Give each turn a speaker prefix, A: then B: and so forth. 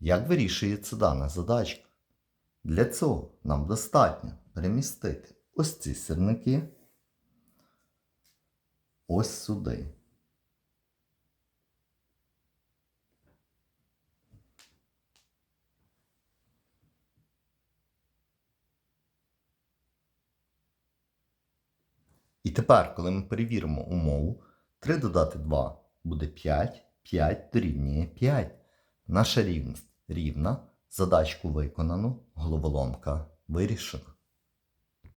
A: Як вирішується дана задачка? Для цього нам достатньо перемістити ось ці сірники ось сюди. І тепер, коли ми перевіримо умову, 3 додати 2 буде 5, 5 дорівнює 5. Наша рівність рівна, задачку виконано, головоломка вирішена.